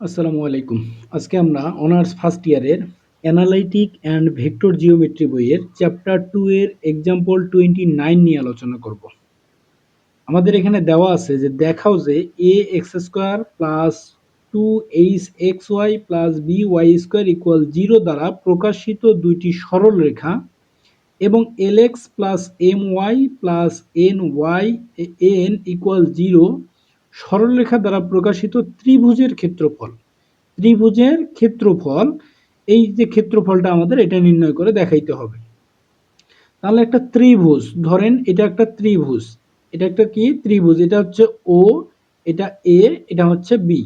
আসসালামু আলাইকুম। আজকে আমরা অনার্স ফার্স্ট ইয়ারের অ্যানালাইটিক অ্যান্ড ভেক্টর জিওমেট্রি বইয়ের চ্যাপ্টার টু এর এক্সাম্পল টোয়েন্টি নাইন নিয়ে আলোচনা করব। আমাদের এখানে দেওয়া আছে যে দেখাও যে a x square plus two h x y plus b y square equal zero দ্বারা প্রকাশিত দুইটি সরল রেখা এবং l x plus m y plus n y n equal zero সরলরেখা দ্বারা প্রকাশিত ত্রিভুজের ক্ষেত্রফল। ত্রিভুজের ক্ষেত্রফল, এই যে ক্ষেত্রফলটা আমাদের, এটা নির্ণয় করে দেখাইতে হবে। তাহলে একটা ত্রিভুজ, ধরেন এটা একটা ত্রিভুজ। এটা একটা কি? ত্রিভুজ। এটা হচ্ছে ও এটা এ এটা হচ্ছে বি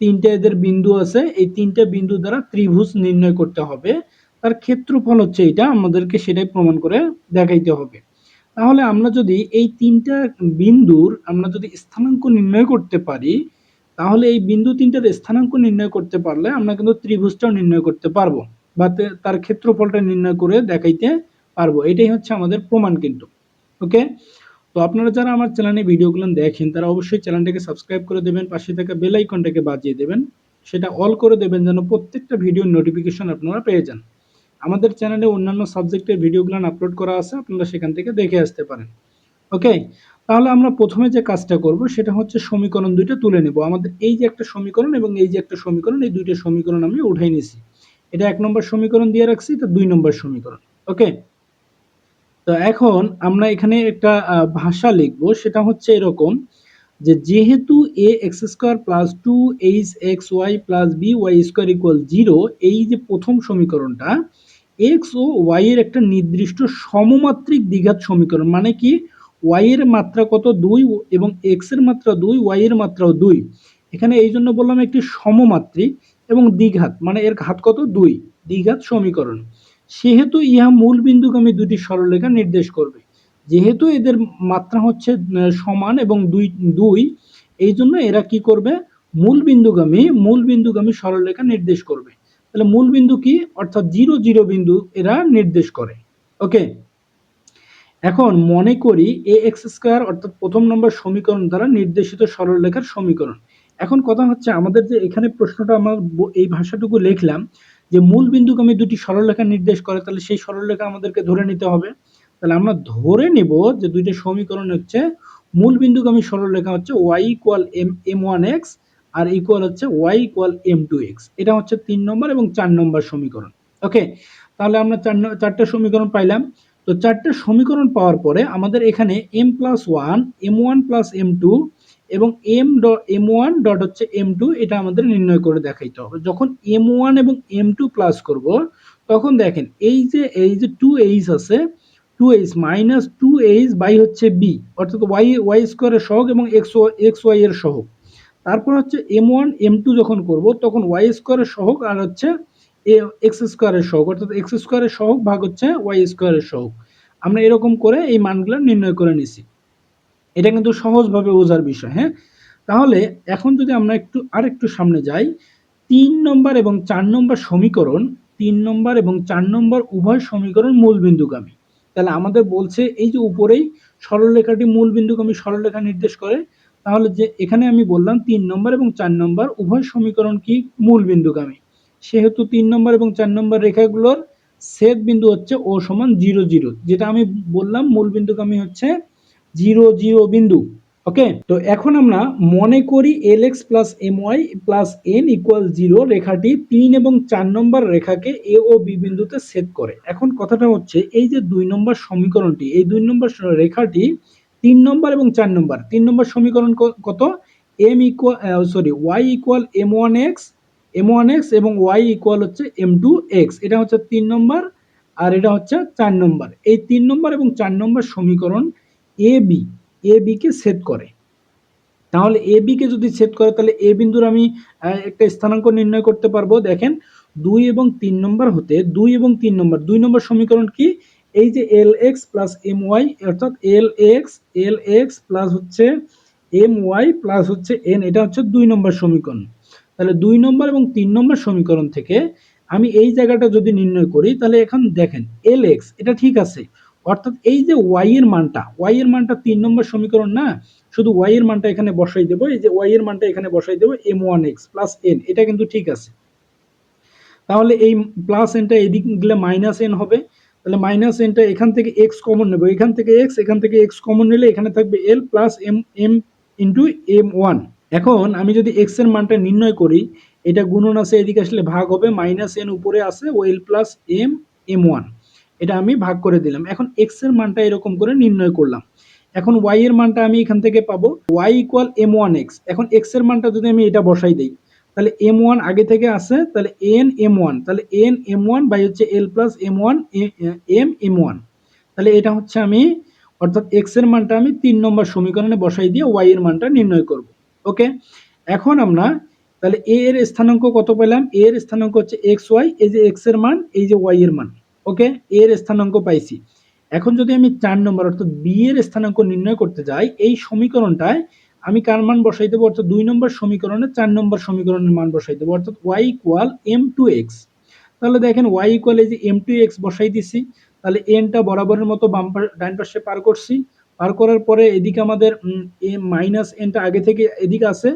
তিনটা এদের বিন্দু আছে, এই তিনটা বিন্দু দ্বারা ত্রিভুজ নির্ণয় করতে হবে। তার ক্ষেত্রফল হচ্ছে এটা, আমাদেরকে সেটাই প্রমাণ করে দেখাইতে হবে। তাহলে আমরা যদি এই তিনটা বিন্দুর আমরা যদি স্থানাঙ্ক নির্ণয় করতে পারি, তাহলে এই বিন্দু তিনটার স্থানাঙ্ক নির্ণয় করতে পারলে আমরা কিন্তু ত্রিভুজটাও নির্ণয় করতে পারব বা তার ক্ষেত্রফলটা নির্ণয় করে দেখাইতে পারব। এটাই হচ্ছে আমাদের প্রমাণ কিন্তু। ওকে? তো আপনারা যারা আমার চ্যানেলে ভিডিওগুলো দেখেন, তারা অবশ্যই চ্যানেলটাকে সাবস্ক্রাইব করে দেবেন, পাশে থাকা বেল আইকনটাকে বাজিয়ে দেবেন। সেটা অল করে দেবেন যেন প্রত্যেকটা ভিডিওর নোটিফিকেশন আপনারা পেয়ে যান। আমাদের চ্যানেলে অন্যান্য সাবজেক্টের ভিডিওগুলো আপলোড করা আছে, আপনারা সেখান থেকে দেখে আসতে পারেন। ওকে তাহলে আমরা প্রথমে যে কাজটা করব, সেটা হচ্ছে সমীকরণ দুইটা তুলে নেব। আমাদের এই যে একটা সমীকরণ এবং এই যে একটা সমীকরণ, এই দুইটা সমীকরণ আমি উঠাই নিছি। এটা এক নম্বর সমীকরণ দিয়ে রাখছি, এটা দুই নম্বর সমীকরণ। ওকে তো এখন আমরা এখানে একটা ভাষা লিখব, সেটা হচ্ছে এরকম যে যেহেতু a x square plus two h x y plus b y square equal zero এই যে প্রথম সমীকরণটা এক্স ও ওয়াই এর একটা নির্দিষ্ট সমমাত্রিক দ্বিঘাত সমীকরণ মানে কি? ওয়াই এর মাত্রা কত? দুই, এবং এক্সের মাত্রা দুই ওয়াই এর মাত্রাও দুই। এখানে এই জন্য বললাম একটি সমমাত্রিক এবং দ্বিঘাত মানে এর ঘাত কত? দুই, দ্বিঘাত সমীকরণ। সেহেতু ইহা মূল বিন্দুগামী দুটি সরলরেখা নির্দেশ করবে। যেহেতু এদের মাত্রা হচ্ছে সমান এবং দুই দুই, এই জন্য এরা কি করবে? মূল বিন্দুগামী মূল বিন্দুগামী সরলরেখা নির্দেশ করবে। তাহলে মূল বিন্দু কি? অর্থাৎ জিরো জিরো বিন্দু এরা নির্দেশ করে। ওকে? এখন মনে করি এ এক্স স্কোয়ার অর্থাৎ প্রথম নম্বর সমীকরণ দ্বারা নির্দেশিত সরলরেখার সমীকরণ। এখন কথা হচ্ছে আমাদের যে এখানে প্রশ্নটা আমার এই ভাষাটুকু লিখলাম যে মূল বিন্দুকে আমি দুটি সরলরেখা নির্দেশ করে, তাহলে সেই সরলরেখা আমাদেরকে ধরে নিতে হবে। তাহলে আমরা ধরে নিব যে দুইটা সমীকরণ হচ্ছে, মূল বিন্দুগামী সরলরেখা হচ্ছে y equal m m one x আর ইকুয়াল হচ্ছে y equal m two x এটা হচ্ছে তিন নম্বর এবং চার নম্বর সমীকরণ। ওকে তাহলে আমরা চার চারটা সমীকরণ পাইলাম। তো চারটে সমীকরণ পাওয়ার পরে আমাদের এখানে m plus one m one plus m two এবং m dot m one dot হচ্ছে এম টু এটা আমাদের নির্ণয় করে দেখাইতে হবে। যখন এম ওয়ান এবং এম টু প্লাস করব, তখন দেখেন এই যে এই যে টু এইচ আছে two h minus two h by হচ্ছে বি অর্থাৎ ওয়াই ওয়াই স্কোয়ারের সহগ এবং এক্স এক্স ওয়াই এর সহগ। তারপর হচ্ছে এম ওয়ান এম টু যখন করব, তখন ওয়াই স্কোয়ারের সহগ আর হচ্ছে এ এক্স স্কোয়ারের সহগ। অর্থাৎ এক্স স্কোয়ারের সহগ ভাগ হচ্ছে ওয়াই স্কোয়ারের সহগ। আমরা এরকম করে এই মানগুলো নির্ণয় করে নিছি। এটা কিন্তু সহজভাবে বোঝার বিষয় হ্যাঁ? তাহলে এখন যদি আমরা একটু আর একটু সামনে যাই, তিন নম্বর এবং চার নম্বর সমীকরণ, তিন নম্বর এবং চার নম্বর উভয় সমীকরণ মূল বিন্দুগামী তাহলে আমাদের বলছে এই যে উপরেই সরলরেখাটি মূল বিন্দুগামী সরলরেখা নির্দেশ করে তাহলে যে এখানে আমি বললাম তিন নম্বর এবং চার নম্বর, উভয় সমীকরণ কি মূল বিন্দুগামী? সেহেতু তিন নম্বর এবং চার নম্বর রেখাগুলোর সেদ বিন্দু হচ্ছে ও সমান জিরো জিরো, যেটা আমি বললাম মূল বিন্দুগামী হচ্ছে জিরো জিরো বিন্দু, ওকে? তো এখন আমরা মনে করি l x plus m y plus n equal zero রেখাটি তিন এবং চার নম্বর রেখাকে এ ও বি বিন্দুতে সেট করে। এখন কথাটা হচ্ছে এই যে দুই নম্বর সমীকরণটি, এই দুই নম্বর রেখাটি তিন নম্বর এবং চার নম্বর। তিন নম্বর সমীকরণ কত? M equal sorry y equal m one x m one x এবং ওয়াই ইকুয়াল হচ্ছে এম টু এক্স এটা হচ্ছে তিন নম্বর আর এটা হচ্ছে চার নম্বর। এই তিন নম্বর এবং চার নম্বর সমীকরণ এ বি এ বিকে সেট করে। তাহলে এ বিকে যদি সেট করে, তাহলে এ বিন্দুর আমি একটা স্থানাঙ্ক নির্ণয় করতে পারব। দেখেন, দুই এবং তিন নম্বর হতে, দুই এবং তিন নম্বর, দুই নম্বর সমীকরণ কি? এই যে l x plus m y অর্থাৎ l x l x plus হচ্ছে এম ওয়াই প্লাস হচ্ছে এন এটা হচ্ছে দুই নম্বর সমীকরণ। তাহলে দুই নম্বর এবং তিন নম্বর সমীকরণ থেকে আমি এই জায়গাটা যদি নির্ণয় করি, তাহলে এখন দেখেন এল এক্স এটা ঠিক আছে। অর্থাৎ এই যে ওয়াই এর মানটা ওয়াই এর মানটা তিন নম্বর সমীকরণ না? শুধু ওয়াই এর মানটা এখানে বসাই দেবো, এই যে ওয়াই এর মানটা এখানে বসাই দেবো m one x plus n এটা কিন্তু ঠিক আছে। তাহলে এই প্লাস এনটা এদিক গেলে মাইনাস এন হবে। তাহলে মাইনাস এনটা এখান থেকে এক্স কমন নেব। এখান থেকে এক্স এখান থেকে এক্স কমন নিলে এখানে থাকবে l plus m m into m one এখন আমি যদি এক্সের মানটা নির্ণয় করি, এটা গুণন আছে এদিকে আসলে ভাগ হবে মাইনাস এন উপরে আছে ও l plus m m one এটা আমি ভাগ করে দিলাম। এখন এক্সের মানটা এরকম করে নির্ণয় করলাম। এখন ওয়াই এর মানটা আমি এখান থেকে পাবো y equal m one x এখন এক্সের মানটা যদি আমি এটা বসাই দিই তাহলে এম ওয়ান আগে থেকে আছে, তাহলে এন এম ওয়ান তাহলে এন এম ওয়ান বাই হচ্ছে l plus m one m m one তাহলে এটা হচ্ছে আমি, অর্থাৎ এক্সের মানটা আমি তিন নম্বর সমীকরণে বসাই দিয়ে ওয়াই এর মানটা নির্ণয় করব, ওকে? এখন আমরা, তাহলে এ এর স্থানাঙ্ক কত পেলাম? এ এর স্থানাঙ্ক হচ্ছে এক্স ওয়াই এই যে এক্সের মান, এই যে ওয়াই এর মান, ওকে? এ এর স্থানাঙ্ক পাইছি। এখন যদি আমি চার নম্বর, অর্থাৎ বি এর স্থানাঙ্ক নির্ণয় করতে যাই, এই সমীকরণটায় আমি কার মান বসাই দেবো? অর্থাৎ দুই নম্বর সমীকরণে চার নম্বর সমীকরণের মান বসাই দেবো। অর্থাৎ y equal m two x তাহলে দেখেন ওয়াই ইকুয়াল এই যে এম টু এক্স বসাই দিছি, তাহলে এনটা বরাবরের মতো বাম ডাইন পাশে পার করছি। পার করার পরে এদিকে আমাদের মাইনাস এনটা আগে থেকে এদিকে আছে।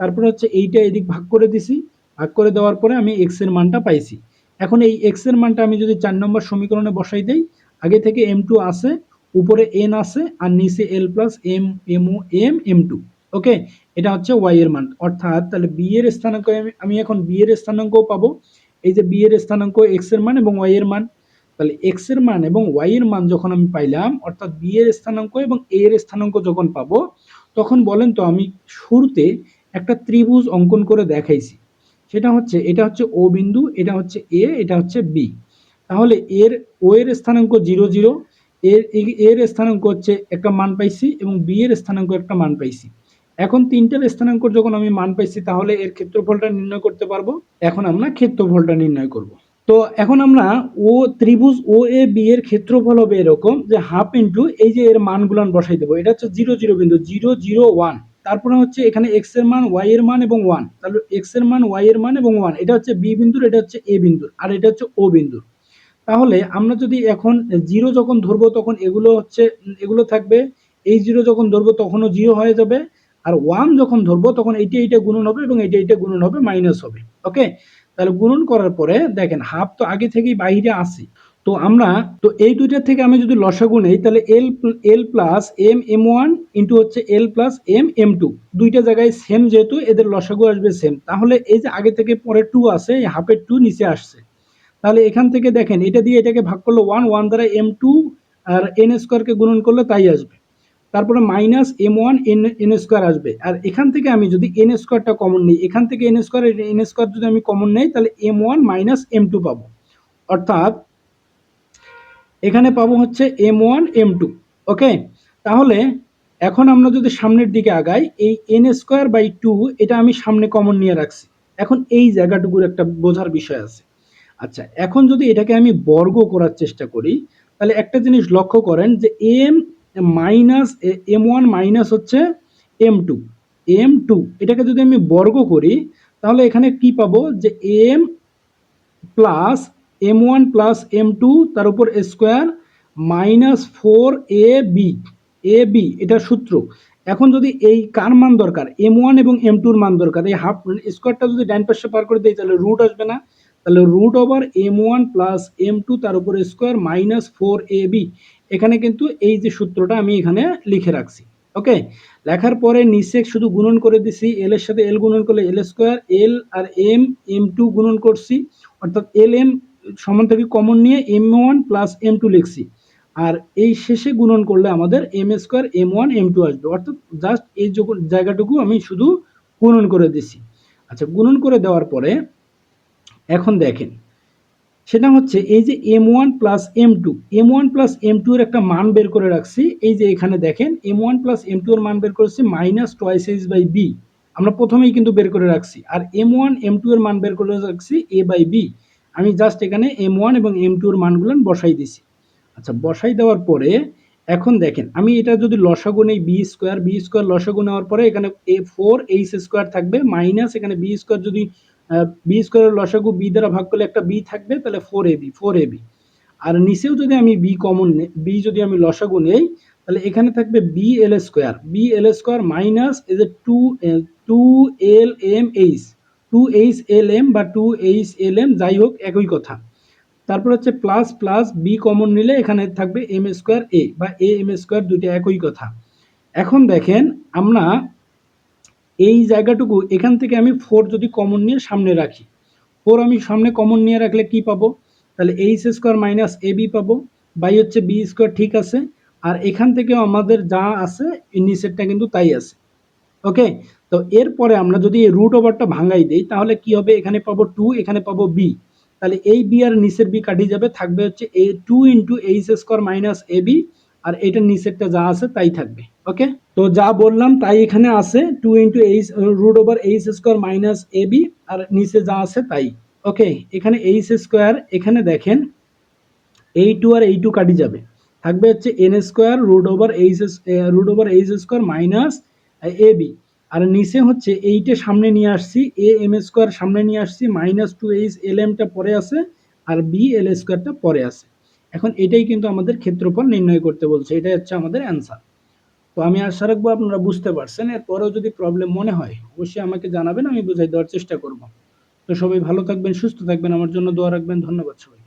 তারপরে হচ্ছে এইটা এদিক ভাগ করে দিছি। ভাগ করে দেওয়ার পরে আমি এক্সের মানটা পাইছি। এখন এই এক্সের মানটা আমি যদি চার নম্বর সমীকরণে বসাই দেই, আগে থেকে এম টু আছে। উপরে এন আছে আর নিচে এল প্লাস এম এম ও এম এম টু ওকে এটা হচ্ছে ওয়াই এর মান। অর্থাৎ তাহলে বি এর স্থানাঙ্ক আমি এখন বি এর স্থানাঙ্কও পাবো। এই যে বি এর স্থানাঙ্ক এক্সের মান এবং ওয়াই এর মান, তাহলে এক্সের মান এবং ওয়াই এর মান যখন আমি পাইলাম, অর্থাৎ বি এর স্থানাঙ্ক এবং এ এর স্থানাঙ্ক যখন পাবো, তখন বলেন তো আমি শুরুতে একটা ত্রিভুজ অঙ্কন করে দেখাইছি। সেটা হচ্ছে, এটা হচ্ছে ও বিন্দু, এটা হচ্ছে এ এটা হচ্ছে বি তাহলে এর ও এর স্থানাঙ্ক জিরো জিরো এর এর স্থানাঙ্ক হচ্ছে একটা মান পাইছি এবং বি এর স্থানাঙ্ক একটা মান পাইছি। এখন তিনটার স্থানাঙ্ক যখন আমি মান পাইছি, তাহলে এর ক্ষেত্রফলটা নির্ণয় করতে পারব। এখন আমরা ক্ষেত্রফলটা নির্ণয় করব। তো এখন আমরা ও ত্রিভুজ ও এ বি এর ক্ষেত্রফল হবে এরকম যে হাফ ইন্টু এই যে এর মানগুলান বসাই দেবো। এটা হচ্ছে জিরো জিরো বিন্দু, জিরো জিরো, ওয়ান। তারপরে হচ্ছে এখানে এক্সের মান ওয়াই এর মান এবং ওয়ান। তাহলে এক্সের মান ওয়াই এর মান এবং ওয়ান। এটা হচ্ছে বি বিন্দুর, এটা হচ্ছে এ বিন্দুর। আর এটা হচ্ছে ও বিন্দুর। তাহলে আমরা যদি এখন জিরো যখন ধরবো তখন এগুলো হচ্ছে, এগুলো থাকবে, এই জিরো যখন ধরবো তখনও জিরো হয়ে যাবে, আর ওয়ান যখন ধরবো তখন এইটা এইটা গুণন হবে এবং এইটা এইটা গুণন হবে মাইনাস হবে ওকে তাহলে গুণন করার পরে দেখেন হাফ তো আগে থেকেই বাইরে আসি তো আমরা, তো এই দুইটার থেকে আমি যদি লসাগু নেই, তাহলে l l plus m m one into হচ্ছে l plus m m two দুইটা জায়গায় সেম যেহেতু, এদের লসাগু আসবে সেম তাহলে এই যে আগে থেকে পরে টু আছে, এই হাফের টু নিচে আসছে তাহলে এখান থেকে দেখেন, এটা দিয়ে এটাকে ভাগ করলে ওয়ান ওয়ান দ্বারা এম টু আর এন স্কোয়ারকে গুণন করলে তাই আসবে। তারপরে minus m one n n square আসবে। আর এখান থেকে আমি যদি এন স্কোয়ারটা কমন নিই, এখান থেকে এন স্কোয়ার এন স্কোয়ার যদি আমি কমন নেই, তাহলে m one minus m two পাবো। অর্থাৎ এখানে পাবো হচ্ছে m one m two okay তাহলে এখন আমরা যদি সামনের দিকে আগাই, এই এন স্কোয়ার বাই টু এটা আমি সামনে কমন নিয়ে রাখছি। এখন এই জায়গাটুকুর একটা বোঝার বিষয় আছে। আচ্ছা এখন যদি এটাকে আমি বর্গ করার চেষ্টা করি, তাহলে একটা জিনিস লক্ষ্য করেন যে m minus m one minus হচ্ছে এম টু। এম টু, এটাকে যদি আমি বর্গ করি, তাহলে এখানে কি পাবো? যে m plus m one plus m two, তার উপর square minus four a b a b, এটা সূত্র। এখন যদি এই কার মান দরকার? এম ওয়ান এবং এম টুর মান দরকার। এই হাফ স্কোয়ারটা যদি ডাইন পাশে পার করে দেয় তাহলে রুট আসবে না। তাহলে root over m one plus m two তার উপর square minus four a b এখানে কিন্তু এই যে সূত্রটা আমি এখানে লিখে রাখছি ওকে লেখার পরে নিচে শুধু গুণন করে দিছি এল এর সাথে এল গুণন করলে এল স্কোয়ার এল আর এম এম টু গুণন করছি, অর্থাৎ এল এম সমান থেকে কমন নিয়ে m one plus m two লিখছি। আর এই শেষে গুণন করলে আমাদের m square m one m two আসবে, অর্থাৎ জাস্ট এই জায়গাটুকু আমি শুধু গুণন করে দিছি। আচ্ছা গুণন করে দেওয়ার পরে এখন দেখেন, সেটা হচ্ছে এই যে m one plus m two m one plus m two এর একটা মান বের করে রাখছি। এই যে এখানে দেখেন m one plus m two এর মান বের করেছি minus twice h by b আমরা প্রথমেই কিন্তু বের করে রাখছি, আর এম ওয়ান এম টু এর মান বের করে রাখছি এ বাই বি আমি জাস্ট এখানে এম ওয়ান এবং এম টু এর মানগুলো বসাই দিছি। আচ্ছা বসাই দেওয়ার পরে এখন দেখেন, আমি এটা যদি লসাগু নেই বি স্কোয়ার বি স্কোয়ার লসাগু নেওয়ার পরে এখানে এ ফোর এইচ স্কোয়ার থাকবে মাইনাস এখানে বি স্কোয়ার যদি বি স্কোয়ারের লসাগু বি দ্বারা ভাগ করলে একটা বি থাকবে, তাহলে four a b four a b আর নিচেও যদি আমি বি কমন বি যদি আমি লসাগু নেই, তাহলে এখানে থাকবে b l square b l square minus এই যে two two l m h two h l m বা টু এইচ এল এম যাই হোক, একই কথা। তারপর হচ্ছে প্লাস প্লাস বি কমন নিলে এখানে থাকবে এম স্কোয়ার এ বা এ এম স্কোয়ার দুইটা একই কথা। এখন দেখেন, আমরা এই জায়গাটুকু এখান থেকে আমি ফোর যদি কমন নিয়ে সামনে রাখি ফোর আমি সামনে কমন নিয়ে রাখলে কি পাবো? তাহলে h square minus a b পাবো বাই হচ্ছে বি স্কোয়ার ঠিক আছে, আর এখান থেকেও আমাদের যা আছে নিচেরটা কিন্তু তাই আছে। ওকে তো এরপরে আমরা যদি এই রুট ওভারটা ভাঙাই দিই, তাহলে কি হবে? এখানে পাবো টু এখানে পাবো বি তাহলে এই বি আর নিচের বি কাটিয়ে যাবে, থাকবে হচ্ছে a two into h square minus a b আর এটার নিচেরটা যা আছে তাই থাকবে ওকে তো যা বললাম তাই এখানে আছে two into h root over h square minus a b আর নিচে যা আছে তাই ওকে এখানে এইচ স্কোয়ার এখানে দেখেন এই টু আর এই টু কাটি যাবে। থাকবে হচ্ছে n square root over h root over h square minus a b আর নিচে হচ্ছে এইটা সামনে নিয়ে আসছি এ এম স্কোয়ার সামনে নিয়ে আসছি মাইনাস টু এইচ এল এমটা পরে আছে, আর বি এল স্কোয়ারটা পরে আছে। এখন এটাই কিন্তু আমাদের ক্ষেত্রফল নির্ণয় করতে বলছে, এটাই হচ্ছে আমাদের অ্যান্সার তো আমি আশা রাখব আপনারা বুঝতে পারছেন, এরপরেও যদি প্রবলেম মনে হয়, অবশ্যই আমাকে জানাবেন, আমি বুঝাই দেওয়ার চেষ্টা করব। তো সবাই ভালো থাকবেন, সুস্থ থাকবেন, আমার জন্য দোয়া রাখবেন, ধন্যবাদ সবাই